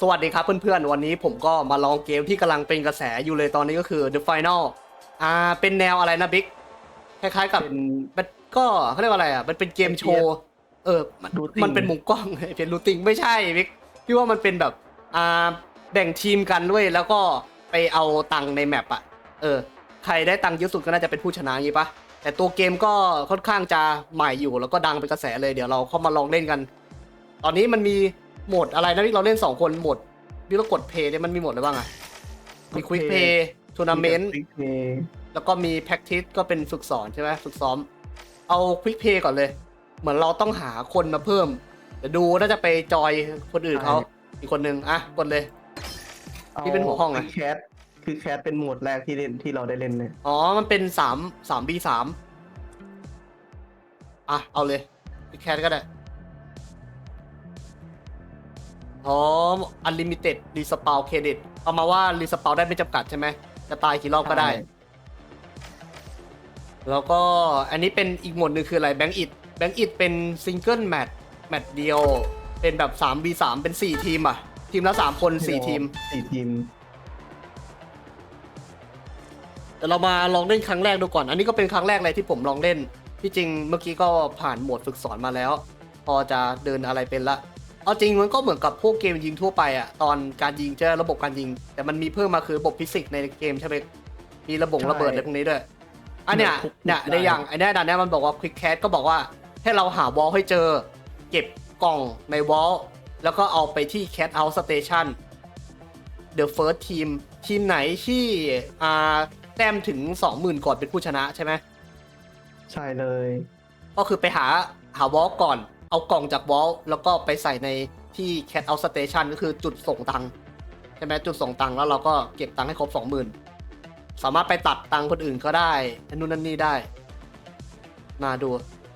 สวัสดีครับเพื่อนๆ วันนี้ผมก็มาลองเกมที่กำลังเป็นกระแสอยู่เลยตอนนี้ก็คือ The Final อ่าเป็นแนวอะไรนะบิ๊กคล้ายๆกับเป็นมันก็เขาเรียกว่าอะไรอะมันเป็นเกมโชว์เออมัน Looting มันเป็นมุมกล้องเป็นรูติงไม่ใช่บิ๊กพี่ว่ามันเป็นแบบอ่าแบ่งทีมกันด้วยแล้วก็ไปเอาตังค์ในแมปอะเออ ใครได้ตังค์เยอะสุดก็น่าจะเป็นผู้ชนะงี้ปะแต่ตัวเกมก็ค่อนข้างจะใหม่อยู่แล้วก็ดังเป็นกระแสเลยเดี๋ยวเราเข้ามาลองเล่นกัน ตอนนี้มันมี โหมดอะไรนะพี่เราเล่นสองคนโหมดพี่เรากดเพย์เนี่ยมันมีโหมดอะไรบ้างอะมีควิกเพย์ทัวร์นาเมนต์ Quick Play แล้วก็มีแพ็กทิสก็เป็นฝึกสอนใช่ไหมฝึกซ้อม เอาควิกเพย์ก่อนเลย เหมือนเราต้องหาคนมาเพิ่มเดี๋ยวดูน่าจะไปจอยคนอื่นเขาอีกคนนึงอะกดเลยที่เป็นหัวห้องอะคือแคสคือแคสเป็นโหมดแรกที่เล่นที่เราได้เล่นเลยอ๋อ มันเป็นสามสามบีสามอะ เอาเลยพี่แคทก็ได้ อ๋ออันลิมิเต็ดรีสปาวเครดิตเอามาว่ารีสปาวได้ไม่จำกัดใช่ไหม จะตายกี่รอบก็ได้ แล้วก็อันนี้เป็นอีกโหมดหนึ่งคืออะไรแบงก์อิดแบงก์อิดเป็นซิงเกิลแมตช์แมตช์เดียว เป็นแบบ 3v3 เป็น 4 ทีมอะ ทีมละ 3 คน 4 ทีม สี่ทีม แต่เรามาลองเล่นครั้งแรกดูก่อน อันนี้ก็เป็นครั้งแรกเลยที่ผมลองเล่น ที่จริงเมื่อกี้ก็ผ่านโหมดฝึกสอนมาแล้ว พอจะเดินอะไรเป็นละ เอาจริงมันก็เหมือนกับพวกเกมยิงทั่วไปอะตอนการยิงจะระบบการยิง แต่มันมีเพิ่มมาคือระบบฟิสิกส์ในเกมใช่ไหมมีระบบระเบิดอะไรพวกนี้ด้วยอันเนี้ยเนี่ยในอย่างไอ้เนี่ยด่านเนี้ยมันบอกว่า Quick Cat ก็บอกว่าให้เราหาวอลให้เจอ เก็บกล่องในวอลแล้วก็เอาไปที่ Cat Out Station The First Team ทีมไหนที่อ่าแต้มถึง20,000ก่อนเป็นผู้ชนะใช่ไหมใช่เลย ก็คือไปหาหาวอลก่อน เอากล่องจากวอลแล้วก็ไปใส่ในที่ Cat Out Station ก็คือจุดส่งตังค์ใช่ไหมจุดส่งตังค์แล้วเราก็เก็บตังค์ให้ครบ 20,000 สามารถไปตัดตังค์คนอื่นก็ได้นู่นนั่นนี่ได้ มาดู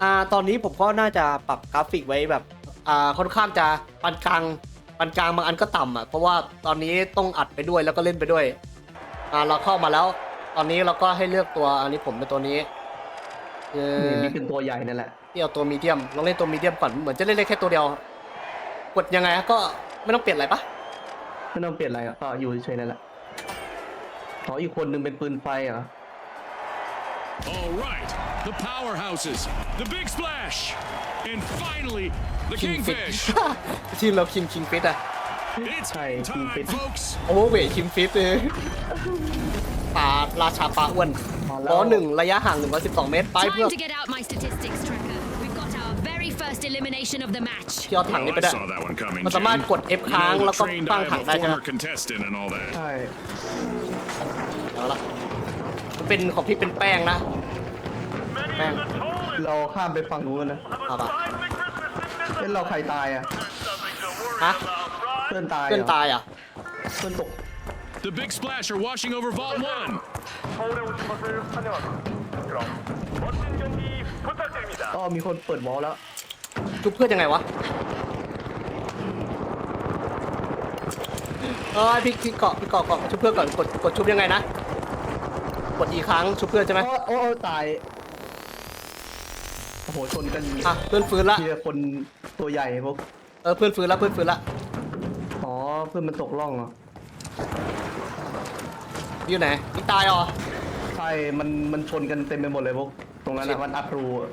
อ่า ตอนนี้ผมก็น่าจะปรับกราฟิกไว้แบบ อ่า ค่อนข้างจะปานกลางปานกลางบางอันก็ต่ำอะ เพราะว่าตอนนี้ต้องอัดไปด้วยแล้วก็เล่นไปด้วย อ่า เราเข้ามาแล้ว ตอนนี้เราก็ให้เลือกตัว อันนี้ผมเป็นตัวนี้เออนี่เป็นตัวใหญ่นั่นแหละ ที่เอาตัวมีเดียมลองเล่นตัวมีเดียมก่อนเหมือนจะเล่นได้แค่ตัวเดียว กดยังไงก็ไม่ต้องเปลี่ยนอะไรปะไม่ต้องเปลี่ยนอะไรอะก็อยู่เฉยๆนั่นแหละอ๋ออีกคนหนึ่งเป็นปืนไฟเหรอ All right, the powerhouses, the big splash, and finally, the คิงฟิต kingfish. ทีมเราคิงคิงฟิตอะ It's Hey, time, Kingfish. folks. โอเวอร์เวทคิมฟิตเลยปลาราชาปลาอ้วนมาแล้วล้อหนึ่งระยะห่าง 112 เมตร ไปเพื่อ Time to get out my statistics tracker. We've got our very first elimination of the match. ที่เอาถังนี้ Oh, ไป I ได้ saw that one coming. มันสามารถ Jen. กด F You ค้าง know, แล้วก็ trained ตั้ง eye ถัง of ได้ a ใช่ไหม former contestant and all that. ใช่ เอาละมันเป็นของพี่เป็นแป้งนะ แป้ง เราข้ามไปฝั่งนู้นนะ เอาปะ เล่นเราใครตายอ่ะ ฮะ เพื่อนตาย เพื่อน หรอ ตายอ่ะ เพื่อนตก The big splash are washing over Vault 1. 서울에 오신 것을 환영합니다. 그럼 멋진 경기 부탁드립니다. ก็มีคนเปิดวอลแล้ว ชุบเพื่อนยังไงวะเออพี่พี่เกาะพี่เกาะเกาะชุบเพื่อนก่อนกดกดชุบยังไงนะกดอีกครั้งชุบเพื่อนใช่ไหมโอ้โอ้โอ้ตาย โอ้โห ชนกันอะเพื่อนฟื้นละทีละคนตัวใหญ่พวก เออเพื่อนฟื้นละเพื่อนฟื้นละอ๋อ เพื่อนมันตกร่องเหรอพี่อยู่ไหนพี่ตายเหรอใช่ มัน มันชนกันเต็มไปหมดเลยพวก ตรงนั้นชินะบมันอัดรูอะ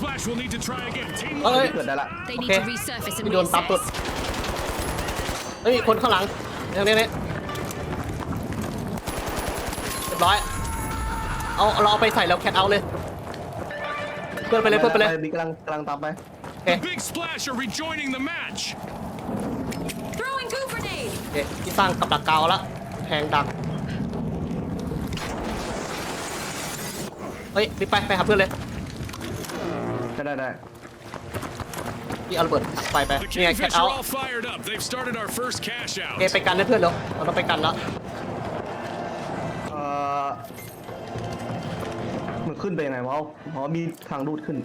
splash will need to try again. Team เอ้ย เกิดได้ละ They Okay. need to resurface and พี่โดนตับตุด reassess. เฮ้ย คนข้างหลังเดี๋ยวนี้นี่เรียบร้อย เอาเราเอาไปใส่แล้วแคทเอาเลย เพื่อนไปเลยเพื่อนไปเลย มีกำลังกำลังตามไปโอเค The big splash are rejoining the match. Throwing goo grenade. โอเคที่สร้างกับดักกาวแล้วแทงดัก เฮ้ยรีบไปไปหาเพื่อนเลย ได้ได้ได้พี่เอาระเบิดไปไป The นี่ไงแคท kingfish เอา are all fired up. They've started our first cash โอเค out. ไปกันนะเพื่อนเร็วเราต้องไปกันแล้วเอ่อมันขึ้นไปยังไงวะอ๋อมีทางรูดขึ้น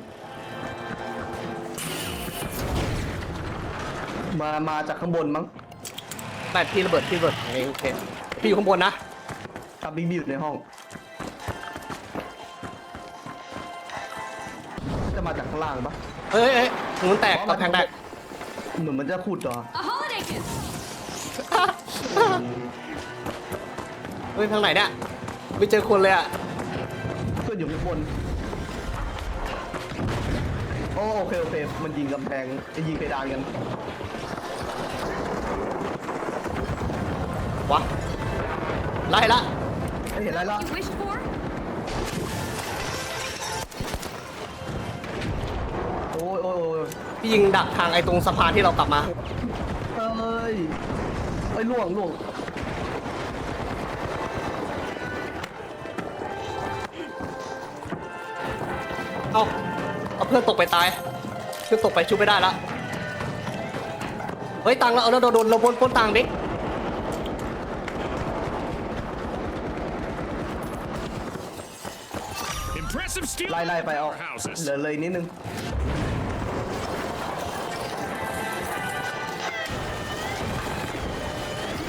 มามาจากข้างบนมั้งไม่พี่ระเบิดพี่ระเบิดโอเคโอเคพี่อยู่ข้างบนนะกับบิ๊กบีอยู่ในห้อง มาจากข้างล่างปะเอ้ยเอ้ยตรงนู้นแตกกำแพงแตกเหมือนมันจะขุดเหรอ A holiday kit. เฮ้ยทางไหนเนี่ยไม่เจอคนเลยอะเพื่อนอยู่ข้างบนโอโอเคโอเค มันยิงกำแพงจะยิงเพดานกัน วะไล่ละไม่เห็นอะไรละ You wished for? พี่ยิงดักทางไอ้ตรงสะพานที่เรากลับมา เอ้ยเอ้ยล่วงล่วงเอาเอาเพื่อนตกไปตาย เพื่อนตกไปชุบไม่ได้ละ เฮ้ยตังค์แล้วเอาแล้วโดนโดนเราบนปล้นตังค์ดิ Impressive steal. ไล่ไล่ไปเอา Powerhouses. เหลือเลยนิดนึง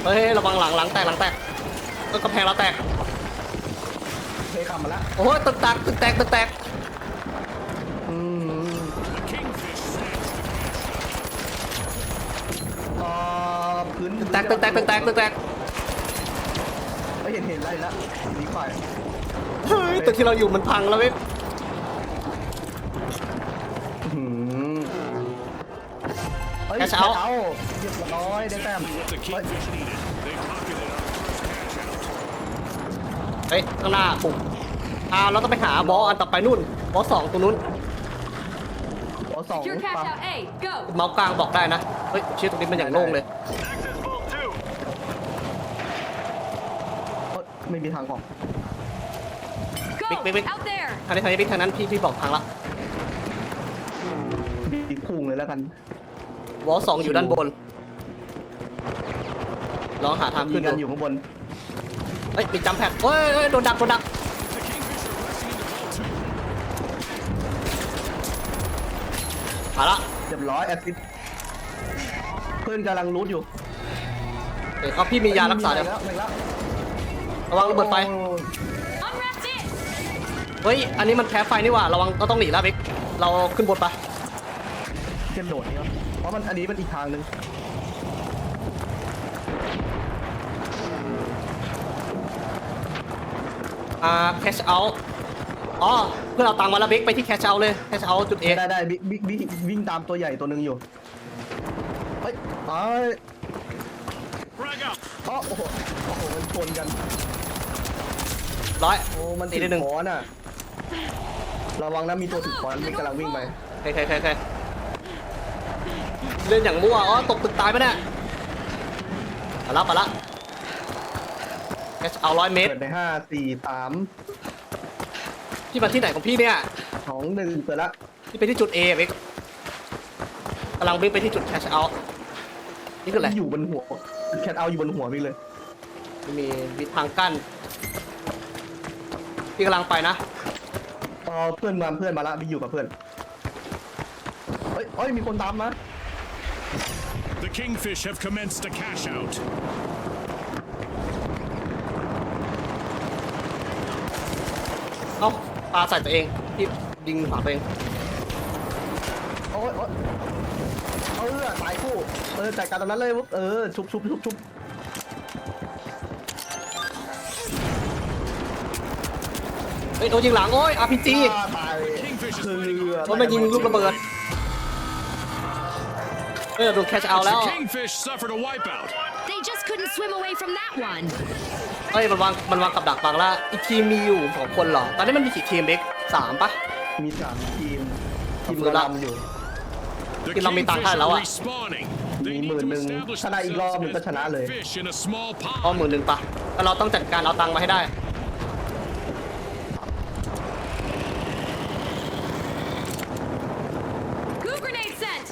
เฮ้ยระวังหลังหลังแตกหลังแตกเออกำแพงเราแตกเคยคำมาแล้วโอ้ยตึกแตกตึกแตกตึกแตกอืม The kingfish snatched อ่าพื้นตึกแตกตึกแตกตึกแตกตึกแตกไม่เห็นเห็นอะไรละหนีไปเฮ้ยตึกที่เราอยู่มันพังแล้วเว้ยอื้อหือเฮ้ยแคชเอาท์เอาเรียบร้อยได้แต้ม exactly what the เฮ้ย kingfish needed. They pocketed our first cash out. เฮ้ยข้างหน้าปุ่มอ่าเราต้องไปหาบอสอันต่อไปนู่นบอสสองตรงนู้นโอ้สอง Secure cash ปะ out A. Go. เมาส์กลางบอกได้นะเฮ้ยเชี่ยตรงนี้มันอย่างโล่งเลย Access Vault 2. เอ้ยไม่มีทางออก Go. Big, big, big. Out there. ทางนี้ทางนี้พี่ทางนั้นพี่พี่บอกทางละดีพุ่งเลยแล้วกันบอสสองอยู่ด้านบนลองหาทางยิขึ้งนกันอดูยู่ข้างบน เฮ้ยมีจัมป์แพดเฮ้ยเฮ้ยโดนดักโดนดัก The kingfish are rushing into vault two. มาละเรียบร้อยแอสซิดเพื่อนกำลังรูดอยู่เดี๋ยวเขาพี่มียารักษาเดี๋ยวแล้วไม่แล้วระวังระเบิดไฟโอ้ Unwrapped it. เฮ้ยอันนี้มันแพ้ไฟนี่หว่าระวังเราต้องหนีแล้วบิ๊กเราขึ้นบนไปเทียมโดดเนี่ยเพราะมันอันนี้มันอีกทางหนึ่ง อ่า cash out อ๋อเพื่อนเอาตังค์มาแล้วบิ๊กไปที่ cash out เลย cash out จุด A ได้ได้บิ๊กบิ๊กบิ๊กวิ่งตามตัวใหญ่ตัวหนึ่งอยู่เฮ้ยเอ้ย Frag out. อ๋อโอ้โหโอ้โหมันชนกันร้อยโอ้มันตีติดได้หนึ่งคอนอะระวังนะมีตัวถือคอนมีกำลังวิ่งไปใครใครใครใครเล่นอย่างมั่วอ๋อตกตึกตายไปเนี่ยมาละมาละ cash out ร้อยเมตร เปิดในห้าสี่สามพี่มาที่ไหนของพี่เนี่ย สองหนึ่งเปิดละพี่ไปที่จุด A บิ๊กกำลังวิ่งไปที่จุด cash out นี่คืออะไรอยู่บนหัวแคทเอาอยู่บนหัวพี่เลย มีมีทางกั้น พี่กำลังไปนะพอเพื่อนมาเพื่อนมาละพี่อยู่กับเพื่อนเฮ้ยเฮ้ยมีคนตามมา The kingfish have commenced a cash out. เอ้าปาใส่ตัวเองพี่ยิงฝังตัวเองโอ้ยโอ้ยเอาเลือดตายคู่ เออจัดการตรงนั้นเลยปุ๊บเออชุบชุบชุบชุบเฮ้ยโดนยิงหลังโอ้ย RPG ฆ่าตาย Kingfish is คือ fighting โอ้ยมันยิงลูกระเบิดเฮ้ยเราโดน cash out แล้ว The kingfish suffered a wipeout. They just couldn't swim away from that one. เฮ้ยมันวางมันวางกับดักบังแล้วอีกทีมมีอยู่สองคนเหรอ ตอนนี้มันมีกี่ทีมเบ็กสามปะ มีสามทีม ทีมขอบคุณระละลำอยู่ The Kita may kingfish tangkal, are awa. respawning. They May need to mượn đừng- establish Sana iglo themselves mình có as chana big rồi. fish in a small เอา pond. หมื่นหนึ่งปะแล้วเราต้องจัดการเอาตังค์มาให้ได้ Goo grenade sent.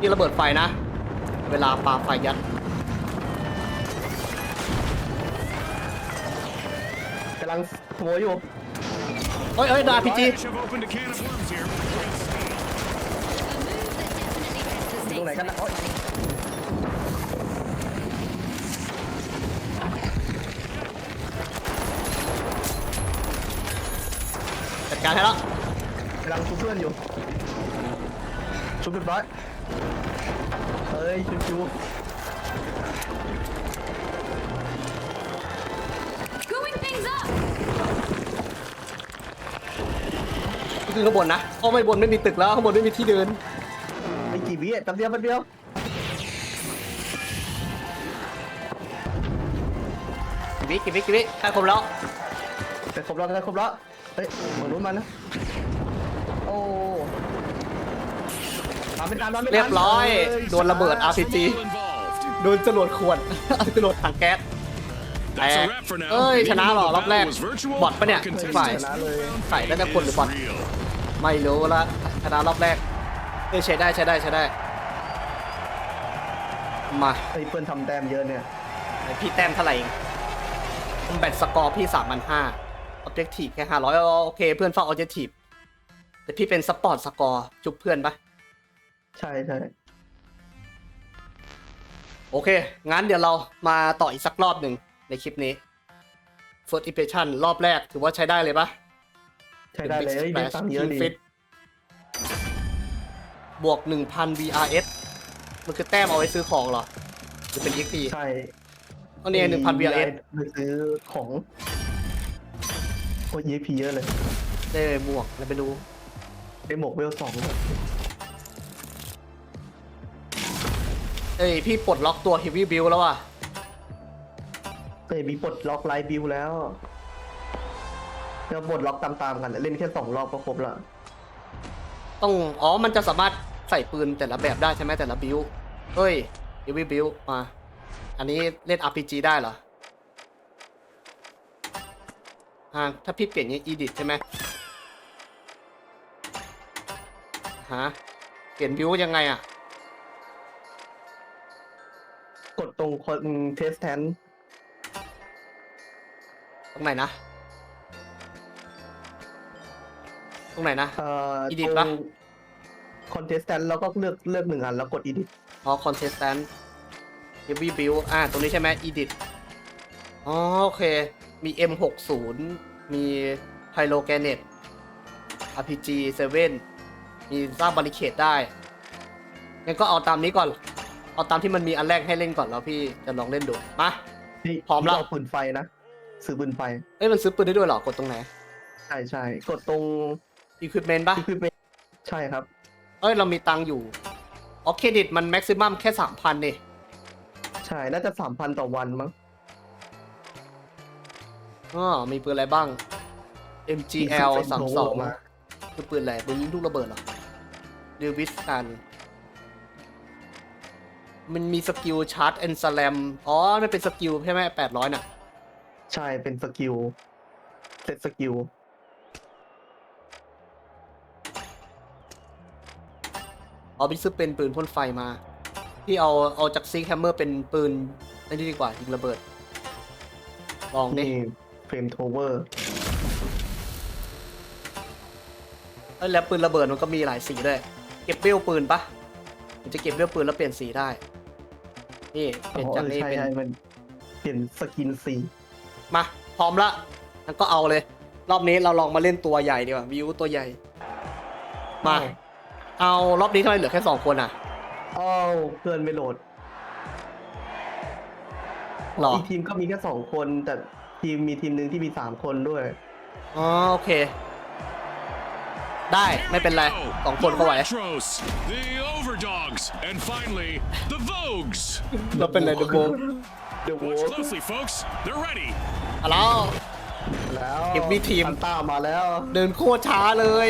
ที่ระเบิดไฟนะ เวลาปาไฟยัด งขโมยอยู่ เฮ้ยเฮ้ยดาพีจี Kingfish have opened a can of worms here. A move that definitely has the ตรงไหน stakes. กันนะโอ๊ย จัดการให้แล้ว กำลังชุบเพื่อนอยู่ ชุบเรียบร้อย เฮ้ยชิว Screwing things up! ขึ้นข้างบนนะเพราะไม่บนไม่มีตึกแล้วข้างบนไม่มีที่เดินๆไม่กี่วิอะแป๊บเดียวแป๊บเดียวกี่วิกี่วิกี่วิใกล้ครบแล้วแต่ครบแล้วแต่ครบแล้วเฮ้ยเหมือนนู้นมันนะโอ้ตามไม่ทันตามไม่ทันเรียบร้อยยโดนระเบิด RPG All involved. โดนจรวดขวด จรวดถังแก๊ส That's a wrap for now. เอ้ย ชนะเหรอ The รอบแรก battle was virtual บอทปะเนี่ย or ทุก contested. ฝ่ายชนะเลยใส่ได้แต่คนหรือบอท Is real. ไม่รู้ละชนะรอบแรกเอ้ยใช้ได้ใช้ได้ใช้ได้ มาไอ้เพื่อนทำแต้มเยอะเนี่ยไหนพี่แต้มเท่าไหร่เองแบตสกอร์พี่สามพันห้าออบเจกตีฟแค่ห้าร้อยโอเค เพื่อนเฝ้าออบเจกตีฟแต่พี่เป็นสปอร์ตสกอร์จุบเพื่อนปะใช่ใช่โอเค งั้นเดี๋ยวเรามาต่ออีกสักรอบหนึ่งในคลิปนี้ First Impression รอบแรกถือว่าใช้ได้เลยปะ ใช้ได้เลย The Big ได้ Splash ตังค์เยอะดี King Fit บวก 1,000 VRS มันคือแต้มเอาไว้ซื้อของเหรอ หรือเป็น XP ใช่ก็เนี่ย1,000 VRS ไปซื้อของโอ้ย EP เยอะเลย ได้บวกแล้วไปดูได้หมวกเวลสองด้วยเอ้ย พี่ปลดล็อกตัว Heavy Build แล้วว่ะเอ้ยมีปลดล็อกไลฟ์บิวแล้ว จะปลดล็อกตามๆกัน เล่นแค่สองรอบก็ครบละต้องอ๋อมันจะสามารถใส่ปืนแต่ละแบบได้ใช่ไหมแต่ละบิวเฮ้ย Heavy Build มา อันนี้เล่น RPG ได้เหรออ่าถ้าพี่เปลี่ยนอย่าง Edit ใช่ไหมฮะเปลี่ยนบิวยังไงอะ กดตรงคนเทสแทนตรงไหนนะ ตรงไหนนะ เอ่อ Edit ตรปะงคอนเทสแทนแล้วก็เลือกเลือกหนึ่งอันแล้วกด edit อ๋อ contestant heavy build อ่า ตรงนี้ใช่ไหม edit อ๋อ โอเค มี M60 มี Pyro Granate RPG 7 มีสร้างบาริเคดได้ งั้นก็เอาตามนี้ก่อน เอาตามที่มันมีอันแรกให้เล่นก่อนแล้วพี่จะลองเล่นดู มา นี่พร้อมแล้ว นี่เาปืนไฟนะ ซื้อปืนไฟ เอ้ย มันซื้อปืนได้ด้วยเหรอ กดตรงไหน ใช่ใช่กดตรง equipment ปะที่คือเป็นใช่ครับ เอ้ย เรามีตังค์อยู่อ๋อเครดิตมัน maximum แค่3,000นี่ใช่น่าจะสามพันต่อวันมั้ง อ๋อมีปืนอะไรบ้าง MGL เป็นสามโลสองมา คือปืนอะไรปืนยิงลูกระเบิดเหรอเดวิสกันมันมีสกิลชาร์จแอนด์สแลมอ๋อ มันเป็นสกิลใช่ไหมแปดร้อยน่ะ ใช่เป็นสกิลเซตสกิล อ๋อพี่ซื้อเป็นปืนพ่นไฟมาพี่เอาเอาจากซิงแฮมเมอร์เป็นปืนนั่นดีกว่ายิงระเบิด ลองดินี่เฟรมโทเวอร์เอ้ยแล้วปืนระเบิดมันก็มีหลายสีด้วย เก็บเวลปืนปะมันจะเก็บเวลปืนแล้วเปลี่ยนสีได้ นี่เปลี่ยนจากนี้ใช่เป็น ใช่มันเปลี่ยนสกินสีมา พร้อมละงั้นก็เอาเลย รอบนี้เราลองมาเล่นตัวใหญ่ดีกว่าวิวตัวใหญ่ มา เอารอบนี้ทำไมเหลือแค่สองคนอะอ้าวเพื่อนไม่โหลด หรออีกทีมก็มีแค่สองคน แต่ทีมมีทีมหนึ่งที่มีสามคนด้วย อ๋อโอเค ได้ไม่เป็นไรสองคนก็ไหว The Retros, the Overdogs, and finally, the Vogues. เราเป็นอะไรเดอะโบเดอะวอ Watch ล closely, folks. They're ready. อะแล้ว แล้วเก็บมีทีมซันต้ามาแล้ว เดินโคตรช้าเลย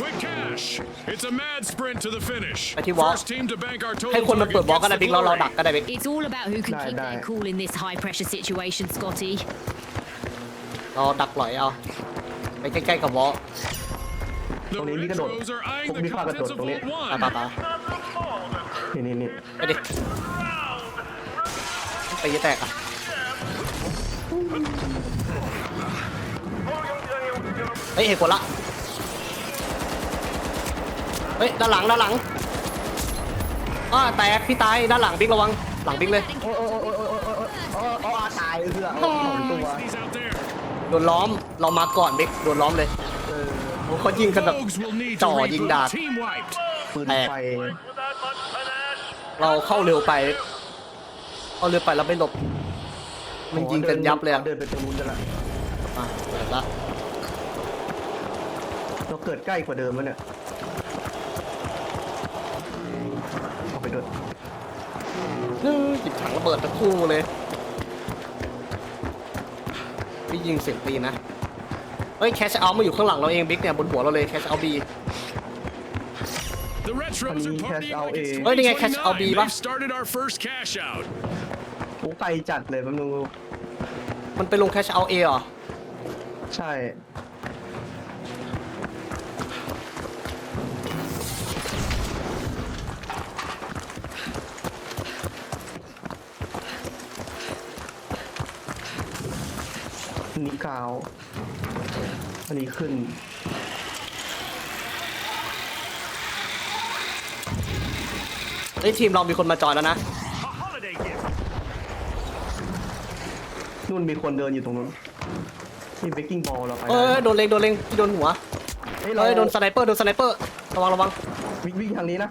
Quick cash. It's a mad sprint to the finish. ไปที่วอล First team to bank our total ให้คนมาเปิด target วอลก็ได้ gets บิ๊ก the แล้วเรา glory. ดักก็ได้บิ๊ก It's all about who can No, keep no. their cool in this high pressure situation, Scotty. เราดักหลอยเอาไปใกล้ๆกับวอล The ตรงนี้มีกระโดด Retros are eyeing ผม the มีภาพกระโดด contents of ตรงนี้ Vault ตา One. ตาตานี่นี่นี่ไปดิไปยี่แตกอะ เฮ้ยเห็นคนละ เฮ้ยด้านหลังด้านหลังอ้าแตกพี่ตายด้านหลังบิ๊กระวัง หลังบิ๊กเลย โอ้โอ้โอ้โอ้โอ้โอ้โอ้โอ้ตายเพื่อสองตัว He's out there. โดนล้อมเรามาก่อนบิ๊กโดนล้อมเลยเออโอ้เขายิงกันแบบ Rogues will need to จ่อยิง reboot. ดาบ Team wiped. ปืนแตกไฟ Without much panache. เราเข้าเร็วไปเข้าเร็วไปแล้วไม่หลบ มันยิงกันยับเลยอะเดินไปตรงนู้นกันละอะเปิดละ เราเกิดใกล้กว่าเดิมแล้วเนี่ยเอาไปด้วยฮึ่มหยิบถังระเบิดทั้งคู่เลยพี่ยิงเสียงตีนนะ เฮ้ยแคชเอามาอยู่ข้างหลังเราเองบิ๊กเนี่ยบนหัวเราเลยแคชเอาบี The retros are partying like it's เฮ้ยนี่ไง Catch Out B 2029. ปะ They've started our first cash out. โอ้ไกลจัดเลยแป๊บนึงมันไปลงแคชเอาเอเหรอ ใช่ กาว อันนี้ขึ้นเฮ้ยทีมเรามีคนมาจอยแล้วนะ A holiday gift. นู่นมีคนเดินอยู่ตรงนู้นนี่เบกกิ้งบอลเราไปเอ้ยโดนเล็งโดนเล็งที่โดนหัวเฮ้ยเราเอ้ยโดนสไนเปอร์โดนสไนเปอร์ระวังระวังวิ่งวิ่งทางนี้นะ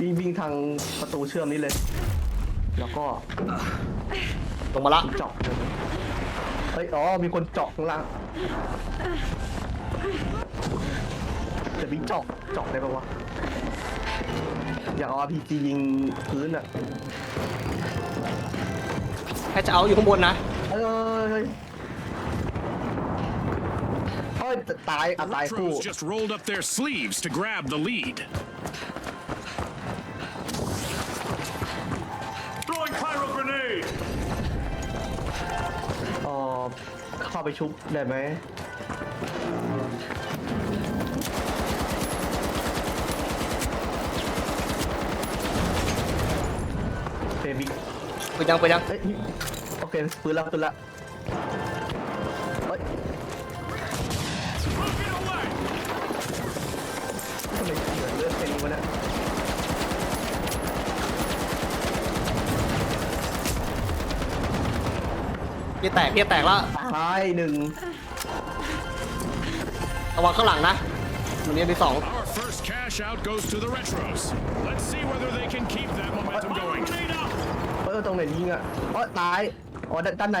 วิ่งวิ่งทางประตูเชื่อมนี้เลย แล้วก็ลงมาละเจาะเลยเฮ้ย อ๋อ มีคนเจาะข้างล่าง จะวิ่งเจาะเจาะได้ปะวะ อยากเอา RPG ยิงพื้นอะแคชเอาอยู่ข้างบนนะเอ้ยเฮ้ยเฮ้ยจะตายอะ The ตายคู่ retros just rolled up their sleeves to grab the lead. เข้าไปชุบได้ไหมเบบี้ไปยังไปยังเอ้ยโอเคปืนละปืนละเฮ้ย Broken away. ทำไมเหลือเลือดแค่นี้วะเนี่ยพี่แตกพี่แตกแล้วตาย หนึ่งระวังข้างหลังนะมันนี้มีสอง Our first cash out goes to the retros. Let's see whether they can keep that momentum going. Grenade out. เออตรงไหนยิงอะอ๋อตายอ๋อด้านด้านไหน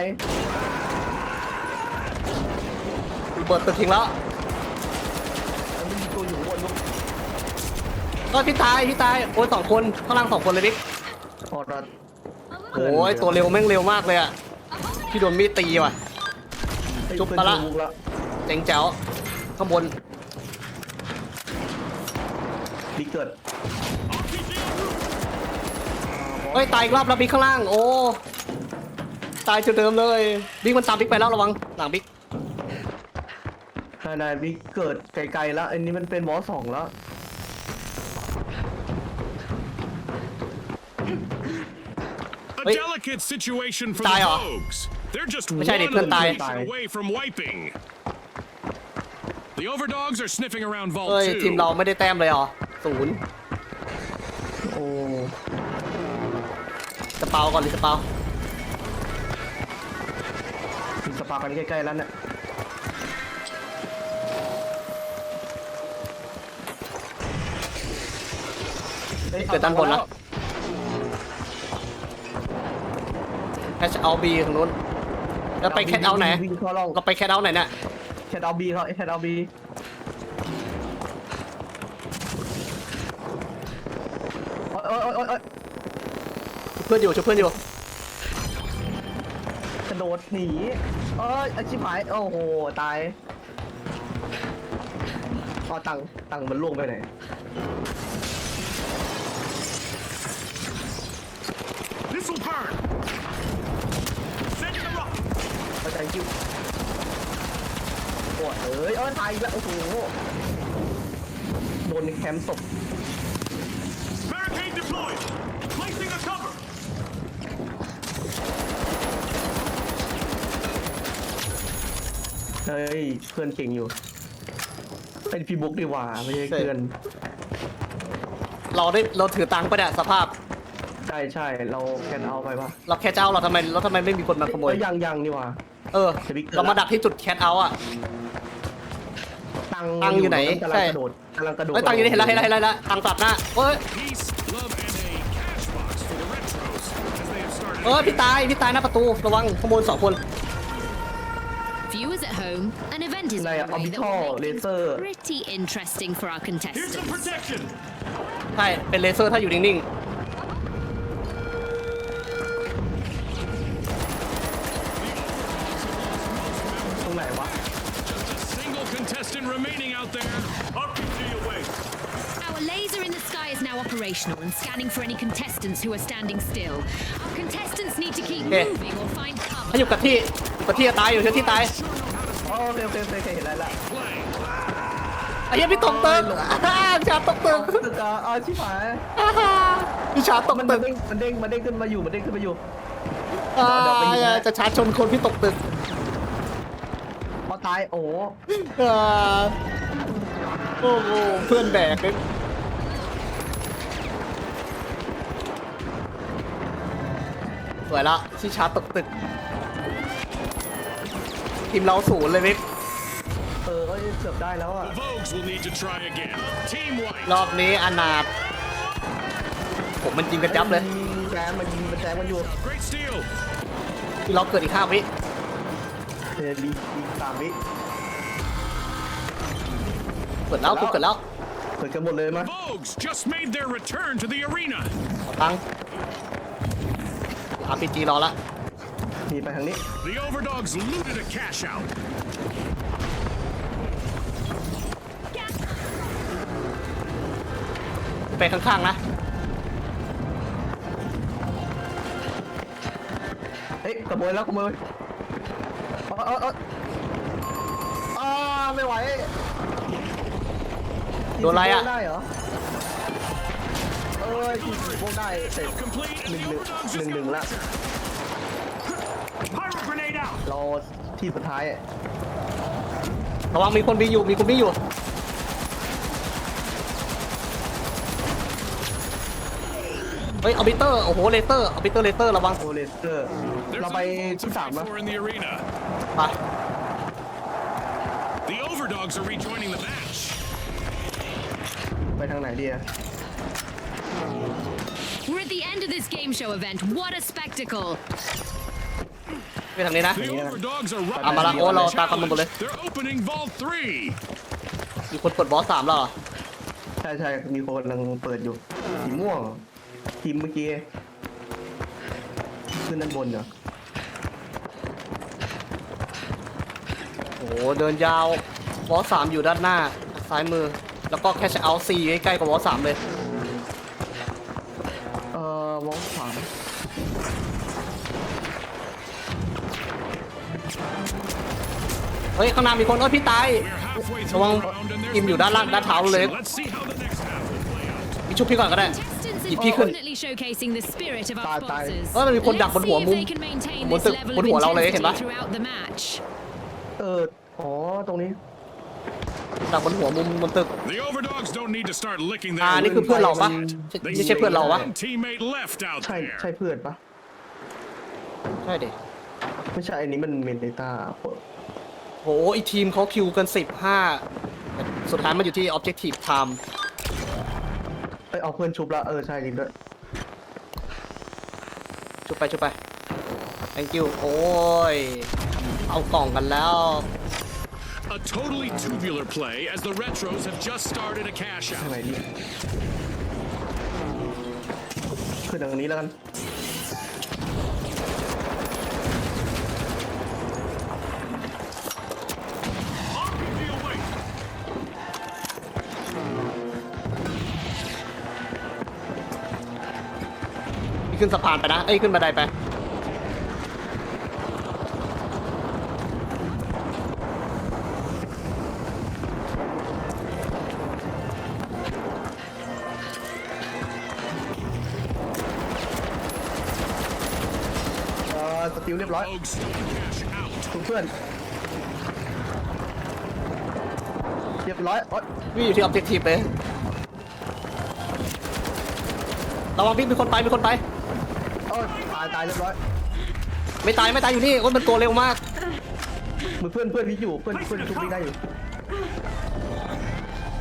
ระเบิดตึกทิ้งแล้วมันมีตัวอยู่ข้างบนมั้งก็พี่ตายพี่ตายโอ้ยสองคนข้างล่างสองคนเลยบิ๊กอ๋อรัดโอ้ยตัวเร็วแม่งเร็วมากเลยอะพี่โดนมีดตีว่ะ จุ๊บมาละเพื่อนจุ๊บละเจ๋งแจ๋วข้างบนดีเกิดเฮ้ยตายอีกรอบแล้วบิ๊กข้างล่าง โอ้ตายจุดเดิมเลยบิ๊กมันตามบิ๊กไปแล้วระวังหลังบิ๊กนายนายวิกเกิดไกลๆแล้วอันนี้มันเป็นบอสสองแล้ว A Wait. delicate situation for Die the off. rogues. They're just one Which I did, พื่อนตาย elimination away from wiping. The overdogs are sniffing around เฮ้ย Vault ทีม 2. เราไม่ได้แต้มเลยเหรอศูนย์โอ้สเปาก่อนดิสเปาถึงสปากันใกล้ๆแล้วเนี่ยฮ้ยเกิดด้านบนนะแคชเอาบีทางนู้น แล้วไปแคทเอาไหน วิ่งเข้าร่องเราไปแคทเอาไหนเนี่ยแคทเอาบีเขาแคทเอาบีโอ๊ยโอ๊ยโอ๊ยโอ๊ยเพื่อนอยู่ช่วยเพื่อนอยู่กระโดดหนีเอ้ยอาชิบหายโอ้โหตายเอาตังค์ตังค์มันล่วงไปไหน This will burn. Send the rocket. เข้าใจคิวปวด เอ้ยเอ้ยตายอีกแล้วโอ้โหโดนในแคมป์ศพ Barricade deployed. Placing a cover. เฮ้ยเพื่อนเก่งอยู่เป็นพี่บุ๊กดีกว่าไม่ใช่เพื่อนเราได้เราถือตังค์ไปะเนี่ยสภาพ ใช่ใช่เราแคนเอาไปปะเราแคชเอาเราทำไมเราทำไมไม่มีคนมาขโมย เอ้ยยังยังนี่หว่า เออเดี๋ยวพี่เรามาดักที่จุดแคทเอาท์อะ ตังตังอยู่ไหนกำลัใช่งกระโดดกำลังกระโดดเฮ้ยตังอยู่นี่เห็นแล้วเห็นแล้วเห็นแล้วเห็นแล้วตังตัดหน้าเฮ้ย Peace, love, and a cash box for the retros as they have started. เฮ้ยพี่ตายพี่ตายหน้าประตูระวังขโมยสองคน Viewers at home, an event is อะไรอะออ underway บิ that ทอล will เล make เซอร์ things pretty interesting for our Here's some contestants. protection. ใช่เป็นเลเซอร์ถ้าอยู่นิ่งต remaining out there. Up to you wait. Our laser in the sky is now operational and scanning for any contestants who are standing still. Our contestants need to keep Okay. moving or find ๆ cover. ถ้าอยู่กับที่อยู่กับที่จะตายอยู่ที่ที่ตายอ๋อโอเคโอเคโอเคโอเคเห็นแล้วละ Play. ไอ้เหี้ยพี่ตกตึกอ่าพี่ชาตกตึกตึกอะอ๋อชิบหายพี่ชาตกมันตึมันกเด้งมันเด้งมันเด้งขึ้นมาอยู่มันเด้งขึ้นมาอยู่อ่าเดี๋ยวไปยิงนะจะชาร์จชนคนพี่ตกตึก พอตายโอ้อ่าโอ้โหเพื่อนแบกเลยสวยละที่ชาร์จตกตึกทีมเราศูนย์เลยวิกเออเอ้ยเกือบได้แล้วอะ The Vogues will need to try again. Team White. รอบนี้อนาถผมมันจริงกระจับเลยยิงแซมมันยิงมันแซมมันอยู่ Great steal. ที่เราเกิดอีกห้าวิ เออดีดีสามวิเกิดแล้วกูเกิดแล้วเปิดกันหมดเลยมั้ย Vogues just made their return to the arena. เอาตังค์อาร์พีจีรอละมีไปทางนี้ The Overdogs looted a cash out. ไปข้างๆนะเฮ้ยขโมยแล้วขโมยเออเออเอออ่าไม่ไหวโดนอะไรอะ ได้เหรอเอ้ยที่พวกได้เสร็จ Complete. ห And นึ่ง the หนึ่ง Overdogs หนึ่ง just หนึ่ง got ละ Pyro grenade out. รอที่สุดท้ายอะระวังมีคนวิ่งอยู่มีคนวิ่งอยู่เฮ้ยเอาบิเตอร์โอ้โหเลเตอร์เอาบิเตอร์เลเตอร์ระวังโอเลสเตอร์ There's เรา a ไป vault to ที่สาม fight แล้ว for in the arena. ไป The Overdogs are rejoining the match. ไปทางไหนดีอะ We're at the end of this game show event. What a spectacle! ไปทางนี้นะ The Overdogs are running. เอามาละโอ้ เราตามกันหมดเลย They're opening Vault 3. มีคนเปิดบอสสามแล้วเหรอใช่ใช่มีคนกำลังเปิดอยู่สีม่วงทีมเมื่อกี้ ขึ้นด้านบนเหรอ อ้โหเดินยาวบอสสามอยู่ด้านหน้า ซ้ายมือ แล้วก็แค่จะเอาซีใกล้ๆกับบอสสามเลย เอ่อวงสามเฮ้ย ข้างหน้ามีคนเอ้ยพี่ตาย We're halfway through ระวัง the round and there's ทีมอยู่ด้านล่าง been ด้านเท้าเลย action. Let's see how the next half will play out. มีชุบพี่ก่อนก็ได้ Contestants Keep are peeking. definitely showcasing the spirit of our Bye, bye. sponsors. เออมันมีคนดักบน Let's หัว see if มุม they can maintain บน this ตึก level บนหัวเราเลยเห็น of ปะ intensity throughout the match. เอออ๋อ ตรงนี้ดักบนหัวมุมบนตึก The Overdogs don't need to start licking อ่า their นี่คือเพื่อนเราปะ wounds. ไม่ใช่เพื่อนเราวะ One teammate left out ใช่ใช่ there. เพื่อนปะใช่เด็ไม่ใช่อันนี้มันเมนเดต้าโหอีกทีมเขาคิวกันสิบห้าสุดท้ายมันอยู่ที่ objective time เอ้ยเอาเพื่อนชุบละ เออ ใช่จริงด้วย ชุบไปชุบไป thank you โอ้ย เอากล่องกันแล้ว A totally tubular play as the Retros have just started a cash ทาง out. ไหนดีขึ้นทางนี้แล้วกันนี่ขึ้นสะพานไปนะ เอ้ย ขึ้นบันไดไป อสติลเรียบร้อย Vogues stole cash out. ทุกเพื่อนเรียบร้อยโอ๊ยวิ่งอยู่ที่ objective เลยระวังพี่มีคนไปมีคนไป โอ๊ยตายตายเรียบร้อยไม่ตายไม่ตายอยู่นี่โอ้ยมันตัวเร็วมาก มือเพื่อนเพื่อนวิทย์อยู่เพื่อนเพื่อนชุบวิทย์ได้อยู่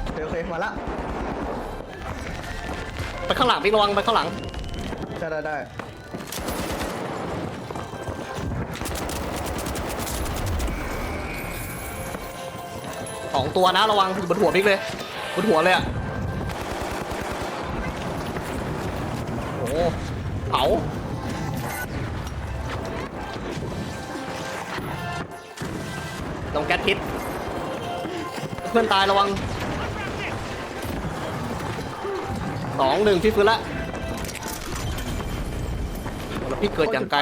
โอเคโอเคมาละไปข้างหลังพี่ระวังไปข้างหลังได้ได้ได้ องตัวนะระวังบนหัวพี่เลยบนหัวเลยอะโอ้โหเผาลงแก๊สพิษเพื่อนตายระวังสองหนึ่งพี่ฟื้นละแล้วพี่เกิดอย่างไกล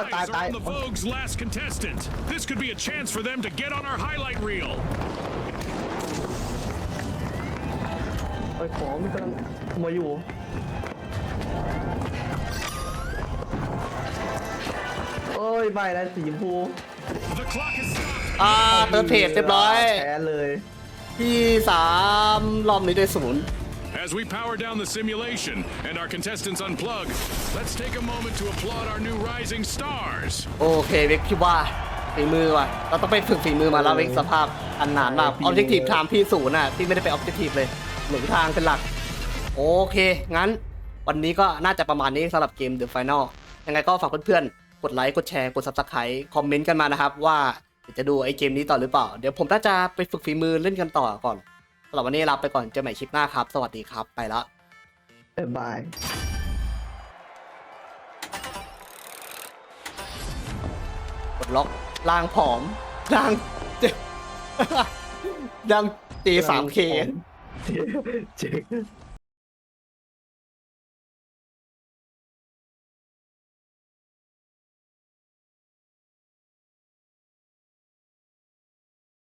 All Oh, eyes die, are on die. the Vogue's last contestant. This could be a chance for them to get on our highlight reel. ไอ้ยของมันกำลังขโมยอยู่โอ้ยไม่นะสีชมพู The clock is stopped. อ่าเติร์ดเพจเรียบร้อย แพ้เลย ที่สามรอบนี้ได้ศูนย์ As we power down the simulation and our contestants unplug, let's take a moment to applaud our new rising stars. โอเคเวกพี่ว่าฝีมือว่ะ เราต้องไปฝึกฝีมือมาแล้วเวกสภาพอันหนานมากออบเจกตีฟทามพี่ศูนย์อะพี่ไม่ได้ไปออบเจกตีฟเลยหลงทางเป็นหลัก โอเค งั้น วันนี้ก็น่าจะประมาณนี้สำหรับเกม The Final ยังไงก็ฝากเพื่อนๆ กดไลค์กดแชร์กด Subscribe คอมเมนต์กันมานะครับ ว่าจะดูไอ้เกมนี้ต่อหรือเปล่า เดี๋ยวผมน่าจะไปฝึกฝีมือเล่นกันต่อก่อน สำหรับวันนี้ลาไปก่อนเจอใหม่คลิปหน้าครับ สวัสดีครับ ไปละบ๊ายบายกดล็อกล่างผอมล่างเจ็บดังตีสามเค เจ๊